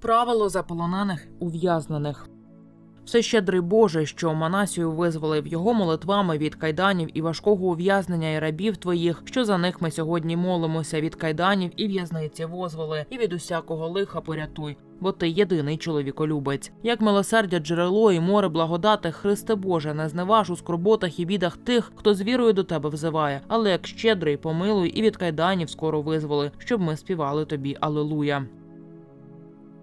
Правило заполонених ув'язнених. Все щедрий Боже, що Манасію визволив його молитвами від кайданів і важкого ув'язнення і рабів твоїх, що за них ми сьогодні молимося від кайданів і в'язниці возволи, і від усякого лиха порятуй. Бо ти єдиний чоловіколюбець, як милосердя джерело і море благодати, Христе Боже, не зневаж у скорботах і бідах тих, хто з вірою до тебе взиває, але як щедрий, помилуй і від кайданів скоро визволи, щоб ми співали тобі Алелуя.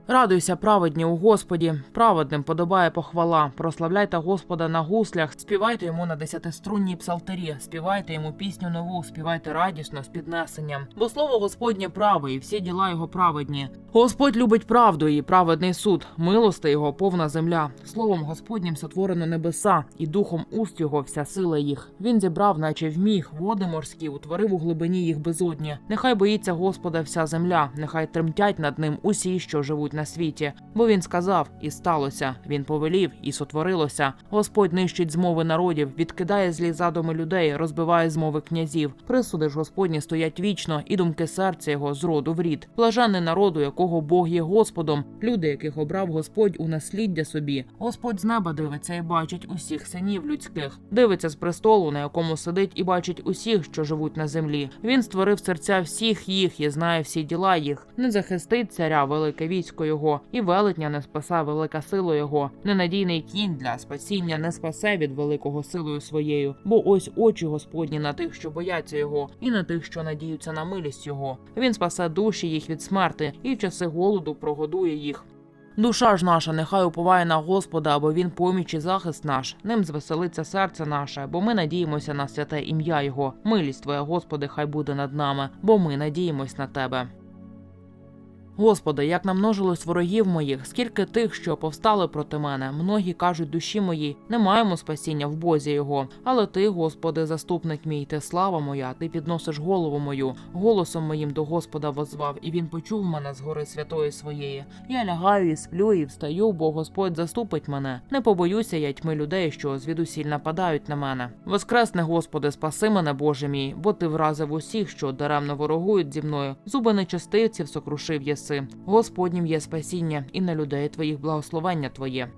Радуйся, праведні у Господі, праведним подобає похвала. Прославляйте Господа на гуслях, співайте йому на десятиструнній псалтирі, співайте йому пісню нову, співайте радісно з піднесенням. Бо слово Господнє праве, і всі діла його праведні. Господь любить правду і праведний суд, милости його повна земля. Словом Господнім сотворено небеса, і духом уст його вся сила їх. Він зібрав, наче вміг, води морські, утворив у глибині їх безодні. Нехай боїться Господа вся земля, нехай тремтять над ним усі, що живуть на світі. Бо він сказав, і сталося. Він повелів, і сотворилося. Господь нищить змови народів, відкидає злі задуми людей, розбиває змови князів. Присуди ж Господні стоять вічно, і думки серця його з роду в рід. Блаженний народу, якого Бог є Господом, люди, яких обрав Господь у насліддя собі. Господь з неба дивиться і бачить усіх синів людських. Дивиться з престолу, на якому сидить, і бачить усіх, що живуть на землі. Він створив серця всіх їх і знає всі діла їх. Не захистить царя велике військо його, і велетня не спасе велика сила його. Ненадійний кінь для спасіння не спасе від великого силою своєю. Бо ось очі Господні на тих, що бояться його, і на тих, що надіються на милість його. Він спасе душі їх від смерти, і в часи голоду прогодує їх. Душа ж наша нехай уповає на Господа, бо він поміч і захист наш. Ним звеселиться серце наше, бо ми надіємося на святе ім'я Його. Милість Твоя, Господи, хай буде над нами, бо ми надіємось на Тебе. Господи, як намножилось ворогів моїх, скільки тих, що повстали проти мене. Многі кажуть душі моїй, не маємо спасіння в Бозі його. Але ти, Господи, заступник мій, ти слава моя, ти підносиш голову мою. Голосом моїм до Господа возвав, і він почув мене з гори святої своєї. Я лягаю і сплю, і встаю, бо Господь заступить мене. Не побоюся я тьми людей, що звідусіль нападають на мене. Воскресне, Господи, спаси мене, Боже мій, бо ти вразив усіх, що даремно ворогують зі мною. Зуби нечестивців сокрушив єси. Господнім є спасіння, і на людей твоїх благословення Твоє.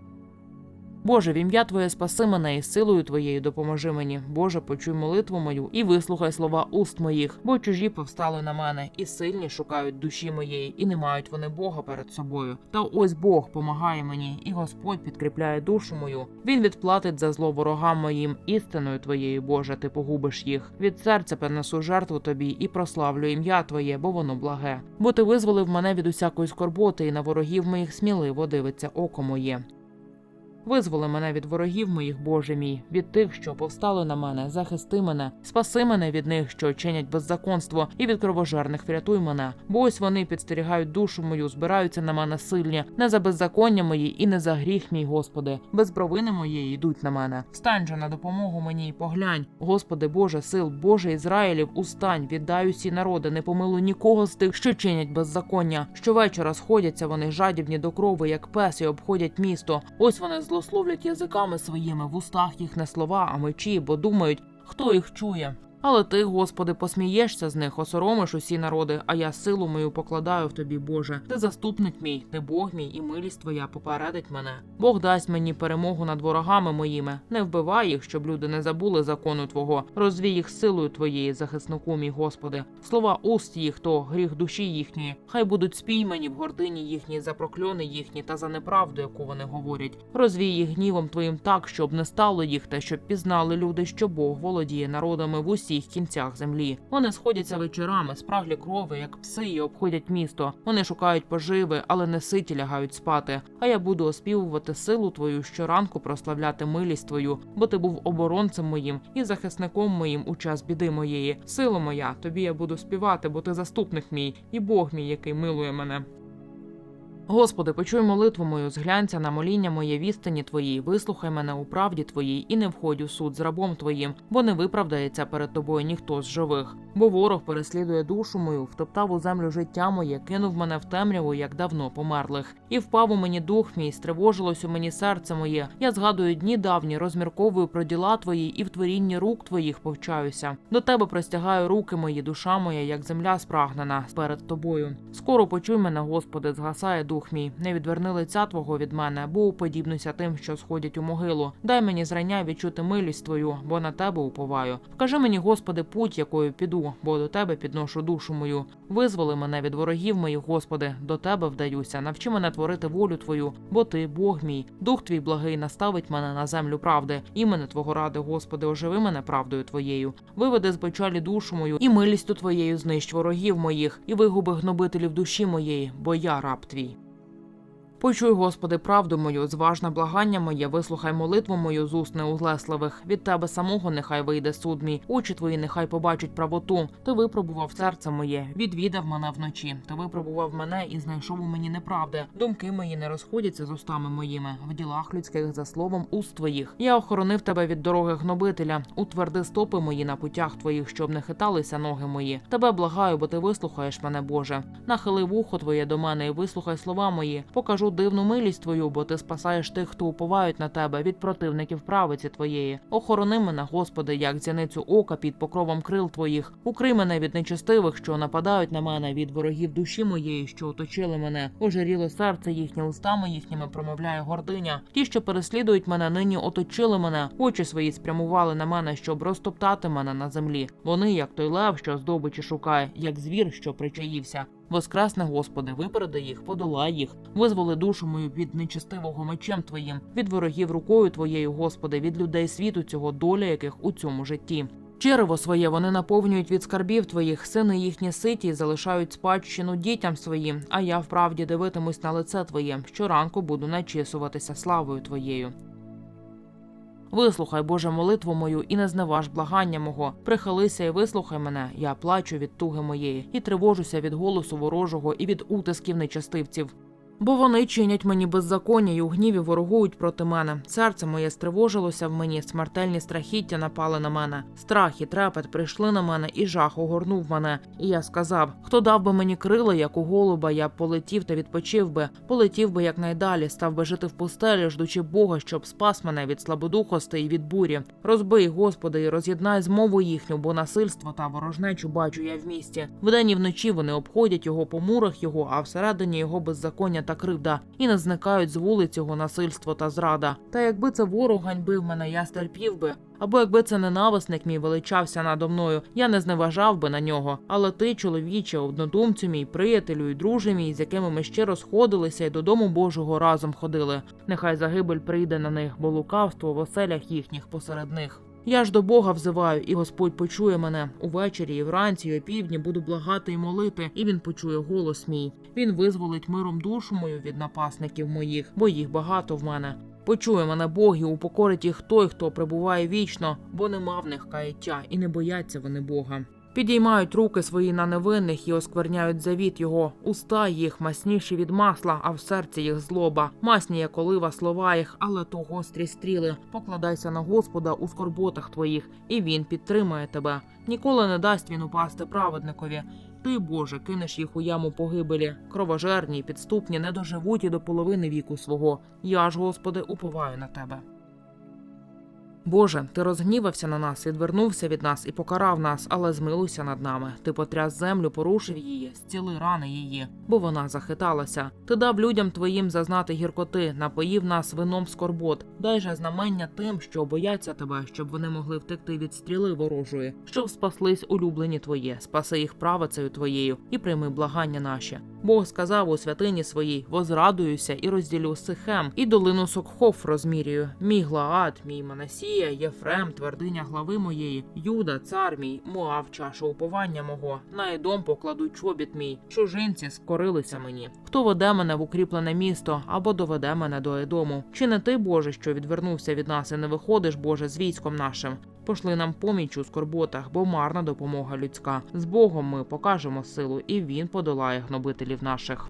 Боже, в ім'я Твоє спаси мене і силою Твоєю допоможи мені. Боже, почуй молитву мою і вислухай слова уст моїх, бо чужі повстали на мене, і сильні шукають душі моєї, і не мають вони Бога перед собою. Та ось Бог помагає мені, і Господь підкріпляє душу мою. Він відплатить за зло ворогам моїм істиною Твоєю, Боже, ти погубиш їх. Від серця принесу жертву тобі і прославлю ім'я Твоє, бо воно благе. Бо ти визволив мене від усякої скорботи, і на ворогів моїх сміливо дивиться око моє. Визволи мене від ворогів моїх, Боже мій, від тих, що повстали на мене, захисти мене, спаси мене від них, що чинять беззаконство, і від кровожерних врятуй мене. Бо ось вони підстерігають душу мою, збираються на мене сильні, не за беззаконня мої і не за гріх, мій Господи. Без провини моєї йдуть на мене. Встань же на допомогу мені й поглянь. Господи, Боже, сил, Боже Ізраїлів, устань, віддай усі народи, не помилуй нікого з тих, що чинять беззаконня. Щовечора сходяться вони жадібні до крови, як пес, і обходять місто. Ось вони злословлять язиками своїми, в устах їх не слова, а мечі, бо думають, хто їх чує. Але ти, Господи, посмієшся з них, осоромиш усі народи, а я силу мою покладаю в тобі, Боже. Ти заступник мій, ти Бог мій, і милість твоя попередить мене. Бог дасть мені перемогу над ворогами моїми. Не вбивай їх, щоб люди не забули закону Твого. Розвій їх силою твоєї, захиснику, мій Господи. Слова уст їх, то гріх душі їхньої. Хай будуть спіймані в гордині їхній за прокльони їхні та за неправду, яку вони говорять. Розвій їх гнівом твоїм так, щоб не стало їх, та щоб пізнали люди, що Бог володіє народами в усіх кінцях землі. Вони сходяться вечорами, спраглі крови, як пси, і обходять місто. Вони шукають поживи, але не ситі лягають спати. А я буду оспівувати силу твою щоранку прославляти милість твою, бо ти був оборонцем моїм і захисником моїм у час біди моєї. Сила моя, тобі я буду співати, бо ти заступник мій і Бог мій, який милує мене. Господи, почуй молитву мою, зглянься на моління моє вістані твоїй, вислухай мене у правді твоїй і не входь у суд з рабом твоїм, бо не виправдається перед тобою ніхто з живих. бо ворог переслідує душу мою, втоптав у землю життя моє, кинув мене в темряву, як давно померлих. І впав у мені дух мій, стривожилось у мені серце моє. Я згадую дні давні, розмірковую про діла твої, і в творінні рук твоїх повчаюся. До тебе простягаю руки мої, душа моя, як земля спрагнена перед тобою. Скоро почуй мене, Господи, згасає дух мій. Не відверни лиця твого від мене, бо уподібнуся тим, що сходять у могилу. Дай мені зрання відчути милість твою, бо на тебе уповаю. Вкажи мені, Господи, путь, якою піду, бо до тебе підношу душу мою. Визволи мене від ворогів моїх, Господи, до тебе вдаюся. Навчи мене творити волю твою, бо ти Бог мій. Дух твій благий наставить мене на землю правди. Імене Твого ради, Господи, оживи мене правдою Твоєю. Виведи з печалі душу мою, і милістю Твоєю знищ ворогів моїх, і вигуби гнобителів душі моєї, бо я раб твій. Почуй, Господи, правду мою, зважне благання моє, вислухай молитву мою з уст неузлесливих. Від тебе самого нехай вийде суд мій, очі твої нехай побачать правоту. Ти випробував серце моє, відвідав мене вночі. Ти випробував мене і знайшов у мені неправди. Думки мої не розходяться з устами моїми. В ділах людських за словом уст твоїх. Я охоронив тебе від дороги гнобителя. Утверди стопи мої на путях твоїх, щоб не хиталися ноги мої. Тебе благаю, бо ти вислухаєш мене, Боже. Нахили вухо твоє до мене і вислухай слова мої. Покажу дивну милість твою, бо ти спасаєш тих, хто уповають на тебе від противників правиці твоєї. Охорони мене, Господи, як зяницю ока під покровом крил твоїх. Укрий мене від нечестивих, що нападають на мене, від ворогів душі моєї, що оточили мене. Ожиріло серце їхнє, устами їхніми промовляє гординя. Ті, що переслідують мене, нині оточили мене. Очі свої спрямували на мене, щоб розтоптати мене на землі. Вони, як той лев, що здобичі шукає, як звір, що причаївся. Воскресне, Господи, випереди їх, подолай їх, визволи душу мою від нечестивого мечем Твоїм, від ворогів рукою Твоєю, Господи, від людей світу цього, доля яких у цьому житті. Черево своє вони наповнюють від скарбів твоїх, сини їхні ситі, залишають спадщину дітям своїм. А я вправді дивитимусь на лице Твоє. Щоранку буду начисуватися славою Твоєю. Вислухай, Боже, молитву мою і не зневаж благання мого. Прихилися і вислухай мене. Я плачу від туги моєї і тривожуся від голосу ворожого і від утисків нечастивців. Бо вони чинять мені беззаконня і у гніві ворогують проти мене. Серце моє стривожилося в мені, смертельні страхіття напали на мене. Страх і трепет прийшли на мене, і жах огорнув мене. І я сказав: хто дав би мені крила, як у голуба, я полетів та відпочив би, полетів би якнайдалі, став би жити в пустелі, ждучи Бога, щоб спас мене від слабодухости і від бурі. Розбий, Господи, і роз'єднай змову їхню, бо насильство та ворожнечу бачу я в місті. Вдень і вночі вони обходять його по мурах його, а всередині його беззаконня та кривда, і не зникають з вулиць його насильство та зрада. Та якби це ворог ганьбив мене, я стерпів би. Або якби це ненависник мій величався надо мною, я не зневажав би на нього. Але ти, чоловіче, однодумцю мій, приятелю і друже мій, з якими ми ще розходилися і додому Божого разом ходили. Нехай загибель прийде на них, бо лукавство в оселях їхніх посеред них. Я ж до Бога взиваю, і Господь почує мене. Увечері, і вранці, і опівдні буду благати і молити, і він почує голос мій. Він визволить миром душу мою від напасників моїх, бо їх багато в мене. Почує мене Бог і упокорить їх той, хто прибуває вічно, бо нема в них каяття, і не бояться вони Бога. Підіймають руки свої на невинних і оскверняють завіт його. Уста їх масніші від масла, а в серці їх злоба. Масні, як олива слова їх, але то гострі стріли. Покладайся на Господа у скорботах твоїх, і він підтримає тебе. Ніколи не дасть він упасти праведникові. Ти, Боже, кинеш їх у яму погибелі. Кровожерні й підступні не доживуть і до половини віку свого. Я ж, Господи, уповаю на тебе. Боже, ти розгнівався на нас, відвернувся від нас і покарав нас, але змилуйся над нами. Ти потряс землю, порушив її, зціли рани її, бо вона захиталася. Ти дав людям твоїм зазнати гіркоти, напоїв нас вином скорбот. Дай же знамення тим, що бояться тебе, щоб вони могли втекти від стріли ворожої, щоб спаслись улюблені твої, спаси їх правицею твоєю і прийми благання наші. Бог сказав у святині своїй: возрадуюся і розділю Сихем, і долину Сокхоф розмірюю. Мій Глаад, мій Манасія, Єфрем, твердиня глави моєї, Юда, цар мій, Моав, чашу уповання мого. На Едом покладу чобіт мій. Чужинці скорилися мені. Хто веде мене в укріплене місто або доведе мене до Едому? Чи не ти, Боже, що відвернувся від нас і не виходиш, Боже, з військом нашим? Пошли нам поміч у скорботах, бо марна допомога людська. З Богом ми покажемо силу, і він подолає гнобителів наших.